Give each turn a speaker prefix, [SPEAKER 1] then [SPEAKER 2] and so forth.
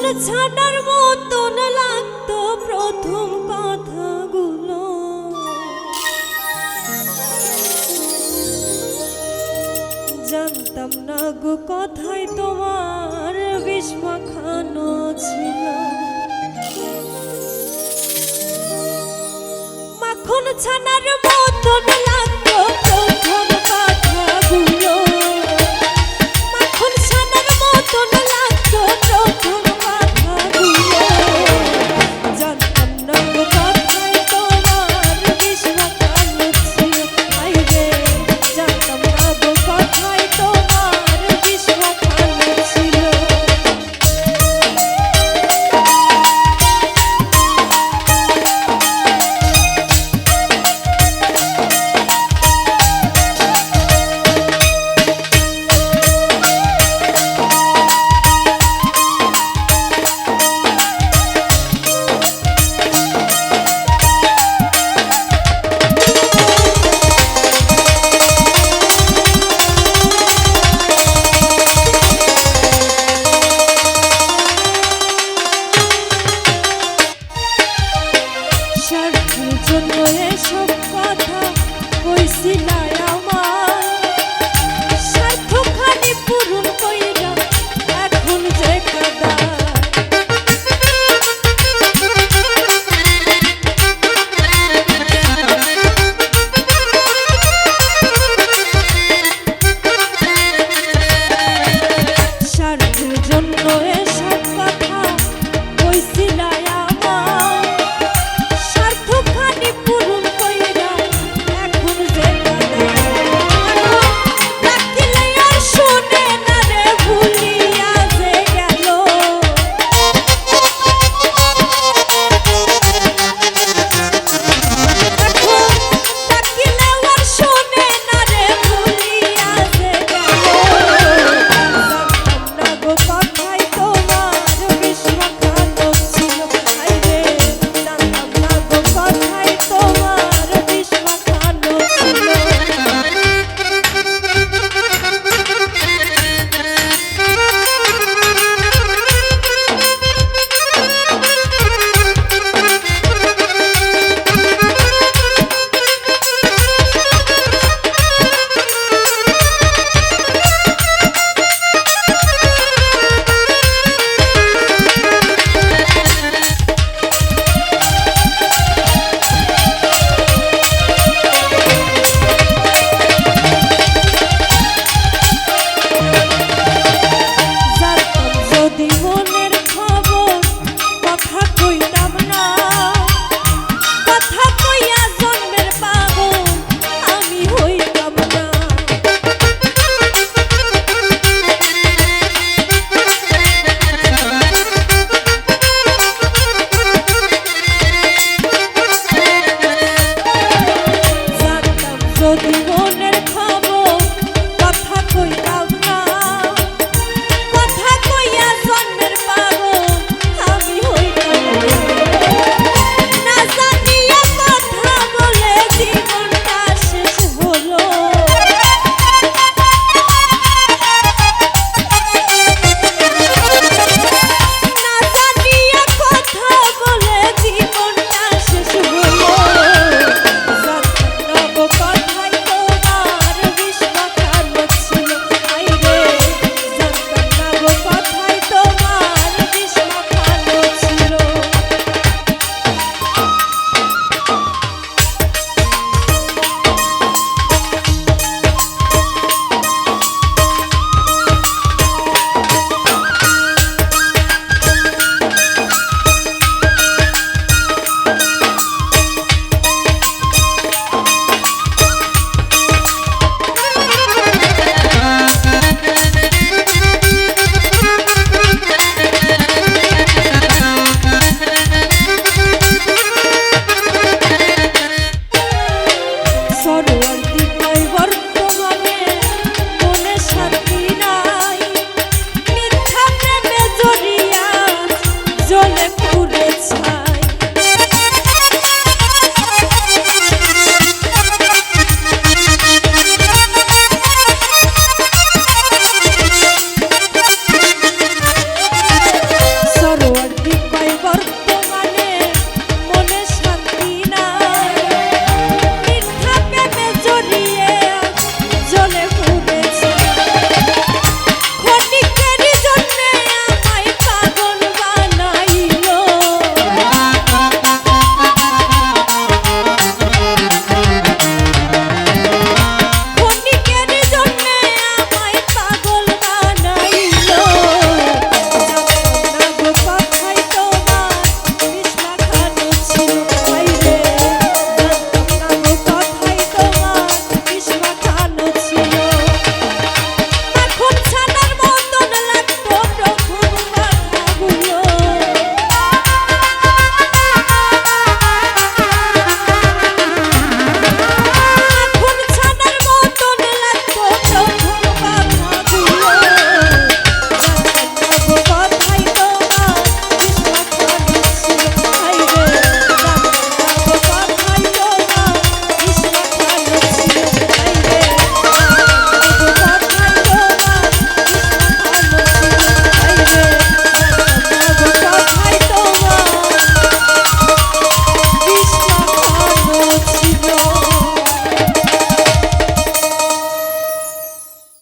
[SPEAKER 1] চুল ছাটার মতন লাগতো প্রথম কথাগুলো। জানতাম না গো কথায় তোমার বিষ্মাখানো ছিল। মাখন ছানার মতন লাগ